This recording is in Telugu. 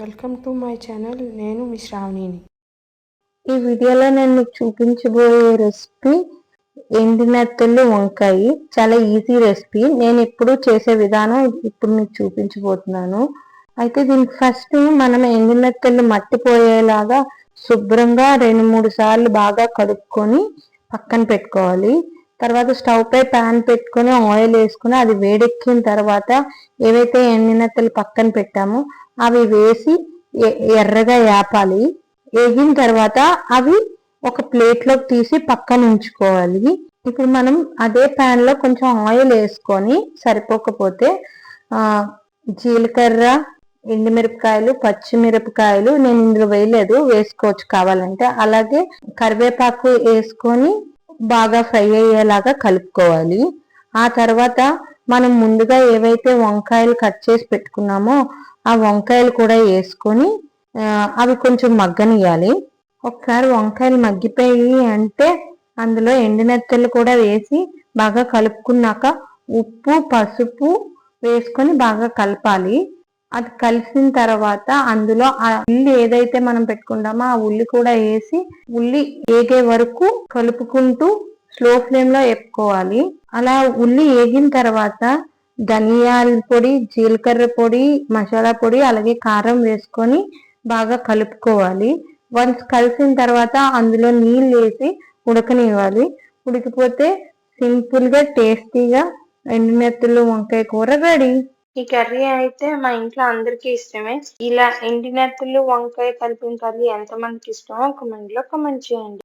వెల్కమ్ టు మై ఛానల్ నేను మీ శ్రావణిని. ఈ వీడియోలో నేను మీకు చూపించబోయే రెసిపీ ఎండినెత్తలు వంకాయ. చాలా ఈజీ రెసిపీ నేను ఎప్పుడు చేసే విధానం ఇప్పుడు మీకు చూపించబోతున్నాను. అయితే దీనికి ఫస్ట్ మనం ఎండినెత్తలు మట్టిపోయేలాగా శుభ్రంగా రెండు మూడు సార్లు బాగా కడుక్కొని పక్కన పెట్టుకోవాలి. తర్వాత స్టవ్ పై ప్యాన్ పెట్టుకొని ఆయిల్ వేసుకుని అది వేడెక్కిన తర్వాత ఏవైతే ఎండినత్తలు పక్కన పెట్టామో అవి వేసి ఎర్రగా వేపాలి వేగిన తర్వాత అవి ఒక ప్లేట్లోకి తీసి పక్కన ఉంచుకోవాలి. ఇప్పుడు మనం అదే ప్యాన్లో కొంచెం ఆయిల్ వేసుకొని సరిపోకపోతే జీలకర్ర ఎండుమిరపకాయలు పచ్చిమిరపకాయలు నేను ఇందులో వేయలేదు వేసుకోవచ్చు కావాలంటే. అలాగే కరివేపాకు వేసుకొని బాగా ఫ్రై అయ్యేలాగా కలుపుకోవాలి. ఆ తర్వాత మనం ముందుగా ఏవైతే వంకాయలు కట్ చేసి పెట్టుకున్నామో ఆ వంకాయలు కూడా వేసుకొని అవి కొంచెం మగ్గనియాలి ఒకసారి వంకాయలు మగ్గిపోయి అంటే అందులో ఎండినెత్తలు కూడా వేసి బాగా కలుపుకున్నాక ఉప్పు పసుపు వేసుకొని బాగా కలపాలి. అది కలిసిన తర్వాత అందులో ఆ ఉల్లి ఏదైతే మనం పెట్టుకుంటామో ఆ ఉల్లి కూడా వేసి ఉల్లి ఏగే వరకు కలుపుకుంటూ స్లో ఫ్లేమ్లో వేపుకోవాలి. అలా ఉల్లి వేగిన తర్వాత ధనియాల పొడి జీలకర్ర పొడి మసాలా పొడి అలాగే కారం వేసుకొని బాగా కలుపుకోవాలి. వన్స్ కలిసిన తర్వాత అందులో నీళ్ళు వేసి ఉడకనివ్వాలి. ఉడికిపోతే సింపుల్గా టేస్టీగా ఎండినెత్తులు వంకాయ కూర రెడీ. ఈ కర్రీ అయితే మా ఇంట్లో అందరికీ ఇష్టమే. ఇలా ఎండినెత్తులు వంకాయ కలిపిన కర్రీ ఎంత మందికి ఇష్టమో ఒక లో కమెంట్ చేయండి.